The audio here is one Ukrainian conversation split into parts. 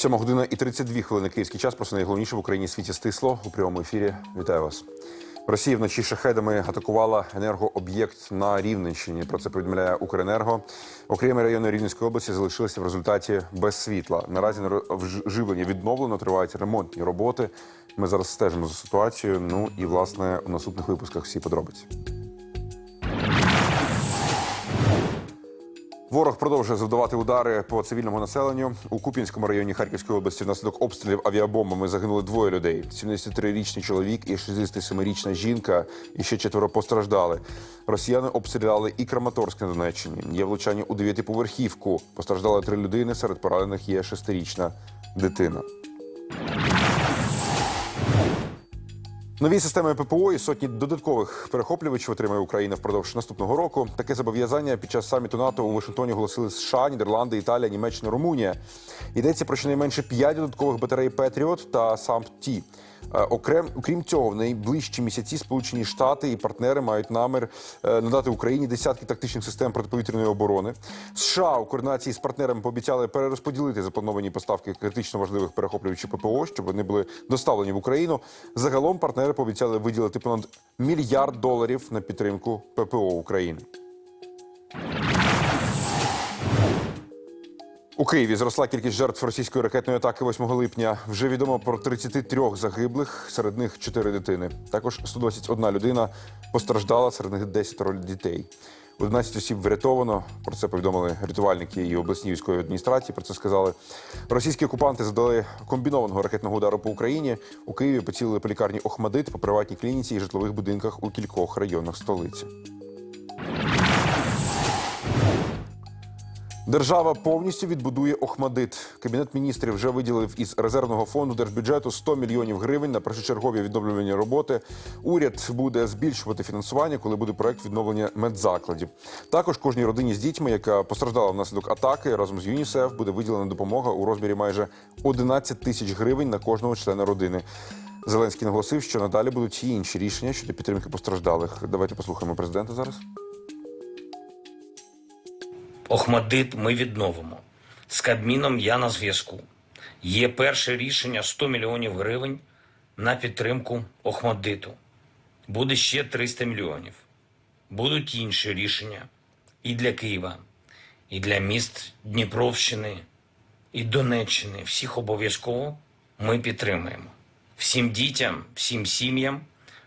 Сьома година і 32 хвилини київський час. Просто найголовніше в Україні світі стисло у прямому ефірі. Вітаю вас. Росія вночі шахедами атакувала енергооб'єкт на Рівненщині. Про це повідомляє Укренерго. Окремі райони Рівненської області залишилися в результаті без світла. Наразі живлення відновлено, тривають ремонтні роботи. Ми зараз стежимо за ситуацією. Ну і власне у наступних випусках всі подробиці. Ворог продовжує завдавати удари по цивільному населенню у Куп'янському районі Харківської області. Внаслідок обстрілів авіабомбами загинули двоє людей: 73-річний чоловік і 67-річна жінка. І ще четверо постраждали. Росіяни обстріляли і Краматорськ на Донеччині. Є влучання у дев'ятиповерхівку. Постраждали три людини. Серед поранених є шестирічна дитина. Нові системи ППО і сотні додаткових перехоплювачів отримає Україна впродовж наступного року. Таке зобов'язання під час саміту НАТО у Вашингтоні оголосили США, Нідерланди, Італія, Німеччина, Румунія. Йдеться про щонайменше 5 додаткових батарей Петріот та САМП-Ті. Е, Окрем, окрім цього, в найближчі місяці Сполучені Штати і партнери мають намір е, надати Україні десятки тактичних систем протиповітряної оборони. США у координації з партнерами пообіцяли перерозподілити заплановані поставки критично важливих перехоплювачів ППО, щоб вони були доставлені в Україну. Загалом партнери пообіцяли виділити понад мільярд доларів на підтримку ППО України. У Києві зросла кількість жертв російської ракетної атаки 8 липня. Вже відомо про 33 загиблих, серед них 4 дитини. Також 121 людина постраждала, серед них 10 дітей. 11 осіб врятовано. Про це повідомили рятувальники і обласні військові адміністрації. Про це сказали. Російські окупанти завдали комбінованого ракетного удару по Україні. У Києві поцілили по лікарні Охмадит, по приватній клініці і житлових будинках у кількох районах столиці. Держава повністю відбудує Охмадит. Кабінет міністрів вже виділив із резервного фонду держбюджету 100 мільйонів гривень на першочергові відновлювані роботи. Уряд буде збільшувати фінансування, коли буде проект відновлення медзакладів. Також кожній родині з дітьми, яка постраждала внаслідок атаки, разом з ЮНІСЕФ буде виділена допомога у розмірі майже 11 тисяч гривень на кожного члена родини. Зеленський наголосив, що надалі будуть і інші рішення щодо підтримки постраждалих. Давайте послухаємо президента зараз. Охмадит ми відновимо. З Кабміном я на зв'язку. Є перше рішення 100 мільйонів гривень на підтримку Охмадиту. Буде ще 300 мільйонів. Будуть інші рішення і для Києва, і для міст Дніпровщини, і Донеччини. Всіх обов'язково ми підтримуємо. Всім дітям, всім сім'ям,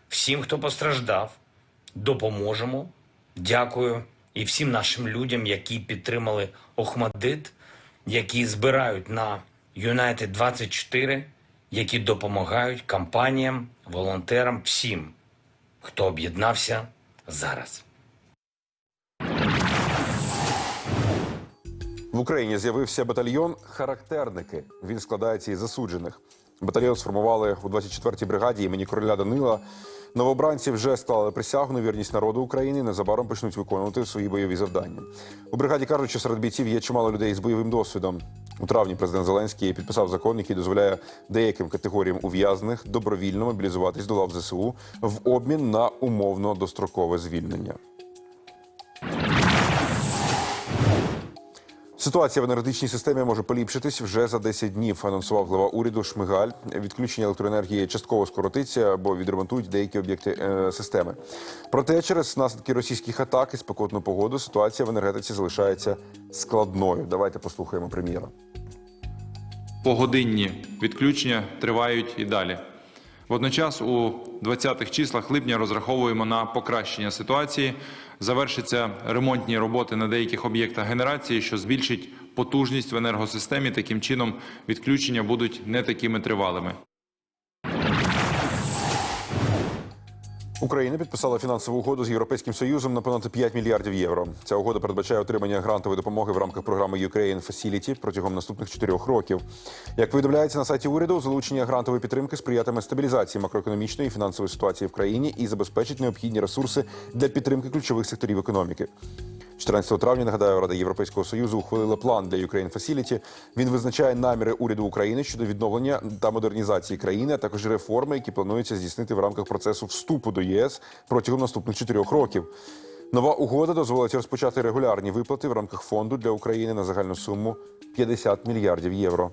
всім, хто постраждав, допоможемо. Дякую і всім нашим людям, які підтримали Охмадит, які збирають на United 24, які допомагають компаніям, волонтерам, всім, хто об'єднався зараз. В Україні з'явився батальйон характерники. Він складається із засуджених. Батальйон сформували у 24-й бригаді імені короля Данила. Новобранці вже склали присягу на вірність народу України. Незабаром почнуть виконувати свої бойові завдання. У бригаді кажуть, що серед бійців є чимало людей з бойовим досвідом. У травні президент Зеленський підписав закон, який дозволяє деяким категоріям ув'язнених добровільно мобілізуватись до лав ЗСУ в обмін на умовно дострокове звільнення. Ситуація в енергетичній системі може поліпшитись вже за 10 днів. Анонсував глава уряду Шмигаль. Відключення електроенергії частково скоротиться або відремонтують деякі об'єкти е, системи. Проте через наслідки російських атак і спекотну погоду ситуація в енергетиці залишається складною. Давайте послухаємо прем'єра. Погодинні відключення тривають і далі. Водночас, у 20-х числах липня розраховуємо на покращення ситуації. Завершаться ремонтні роботи на деяких об'єктах генерації, що збільшить потужність в енергосистемі. Таким чином, відключення будуть не такими тривалими. Україна підписала фінансову угоду з Європейським Союзом на понад 5 мільярдів євро. Ця угода передбачає отримання грантової допомоги в рамках програми Ukraine Facility протягом наступних чотирьох років. Як повідомляється на сайті уряду, залучення грантової підтримки сприятиме стабілізації макроекономічної і фінансової ситуації в країні і забезпечить необхідні ресурси для підтримки ключових секторів економіки. 14 травня нагадаю, Рада Європейського союзу ухвалила план для Ukraine Facility. Він визначає наміри уряду України щодо відновлення та модернізації країни, а також реформи, які плануються здійснити в рамках процесу вступу до ЄС протягом наступних чотирьох років. Нова угода дозволить розпочати регулярні виплати в рамках фонду для України на загальну суму 50 мільярдів євро.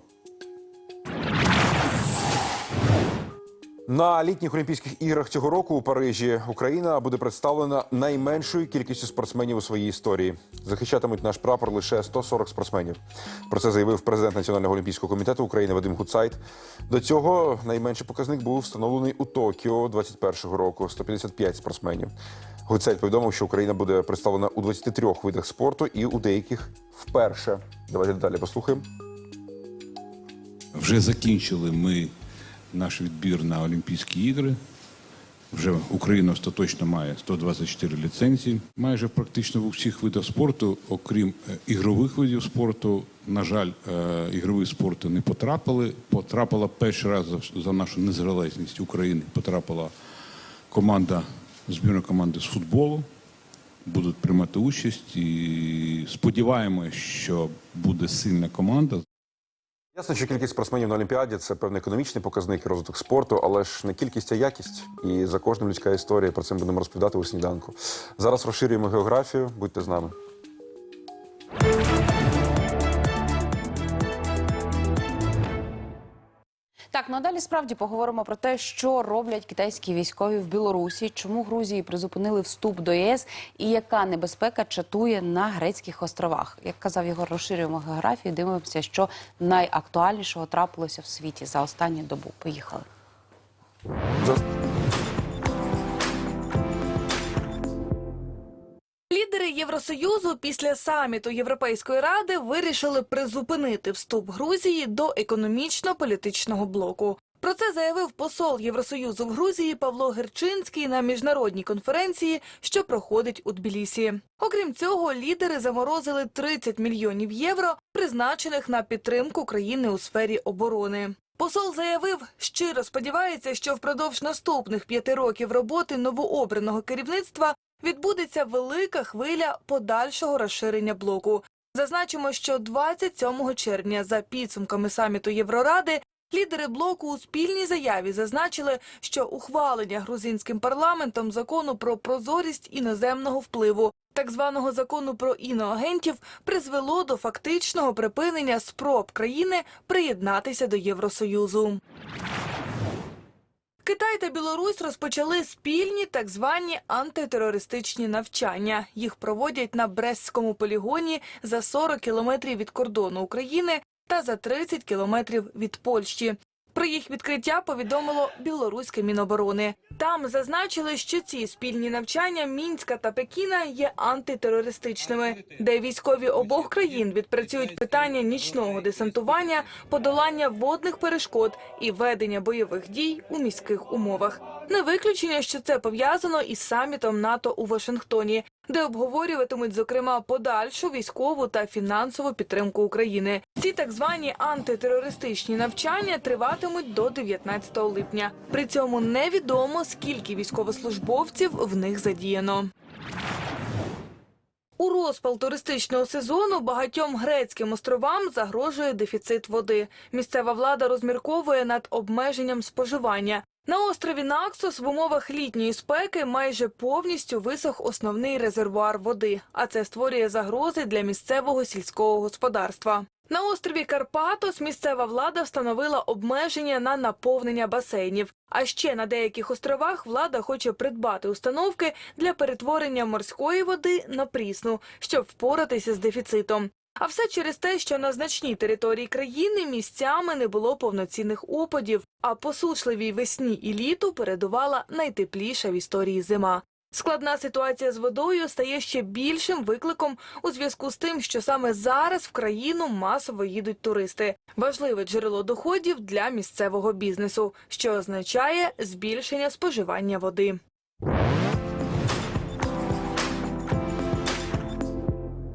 На літніх Олімпійських іграх цього року у Парижі Україна буде представлена найменшою кількістю спортсменів у своїй історії. Захищатимуть наш прапор лише 140 спортсменів. Про це заявив президент Національного олімпійського комітету України Вадим Гуцайт. До цього найменший показник був встановлений у Токіо 21-го року 155 спортсменів. Гуцайт повідомив, що Україна буде представлена у 23 видах спорту і у деяких вперше. Давайте далі послухаємо. Вже закінчили ми наш відбір на Олімпійські ігри. Вже Україна остаточно має 124 ліцензії. Майже практично в усіх видах спорту, окрім е, ігрових видів спорту, на жаль, е, ігрові спорти не потрапили. Потрапила перший раз за- нашу незалежність України. Потрапила команда, збірна команди з футболу. Будуть приймати участь і сподіваємося, що буде сильна команда. Ясно, що кількість спортсменів на Олімпіаді це певний економічний показник і розвиток спорту, але ж не кількість, а якість. І за кожним людська історія. Про це будемо розповідати у сніданку. Зараз розширюємо географію. Будьте з нами. Ну а далі справді поговоримо про те, що роблять китайські військові в Білорусі, чому Грузії призупинили вступ до ЄС і яка небезпека чатує на грецьких островах. Як казав Єгор, розширюємо географію, дивимося, що найактуальнішого трапилося в світі за останню добу. Поїхали. Євросоюзу після саміту Європейської ради вирішили призупинити вступ Грузії до економічно-політичного блоку. Про це заявив посол Євросоюзу в Грузії Павло Герчинський на міжнародній конференції, що проходить у Тбілісі. Окрім цього, лідери заморозили 30 мільйонів євро, призначених на підтримку країни у сфері оборони. Посол заявив, щиро сподівається, що впродовж наступних п'яти років роботи новообраного керівництва відбудеться велика хвиля подальшого розширення блоку. Зазначимо, що 27 червня за підсумками саміту Євроради лідери блоку у спільній заяві зазначили, що ухвалення грузинським парламентом закону про прозорість іноземного впливу. Так званого закону про іноагентів призвело до фактичного припинення спроб країни приєднатися до Євросоюзу. Китай та Білорусь розпочали спільні так звані антитерористичні навчання. Їх проводять на Брестському полігоні за 40 кілометрів від кордону України та за 30 кілометрів від Польщі. Про їх відкриття повідомило білоруське міноборони. Там зазначили, що ці спільні навчання Мінська та Пекіна є антитерористичними, де військові обох країн відпрацюють питання нічного десантування, подолання водних перешкод і ведення бойових дій у міських умовах. Не виключення, що це пов'язано із самітом НАТО у Вашингтоні, де обговорюватимуть зокрема подальшу військову та фінансову підтримку України. Ці так звані антитерористичні навчання триватимуть до 19 липня. При цьому невідомо скільки військовослужбовців в них задіяно. У розпал туристичного сезону багатьом грецьким островам загрожує дефіцит води. Місцева влада розмірковує над обмеженням споживання. На острові Наксос в умовах літньої спеки майже повністю висох основний резервуар води, а це створює загрози для місцевого сільського господарства. На острові Карпатос місцева влада встановила обмеження на наповнення басейнів. А ще на деяких островах влада хоче придбати установки для перетворення морської води на прісну, щоб впоратися з дефіцитом. А все через те, що на значній території країни місцями не було повноцінних опадів, а посушливій весні і літу передувала найтепліша в історії зима. Складна ситуація з водою стає ще більшим викликом у зв'язку з тим, що саме зараз в країну масово їдуть туристи. Важливе джерело доходів для місцевого бізнесу, що означає збільшення споживання води.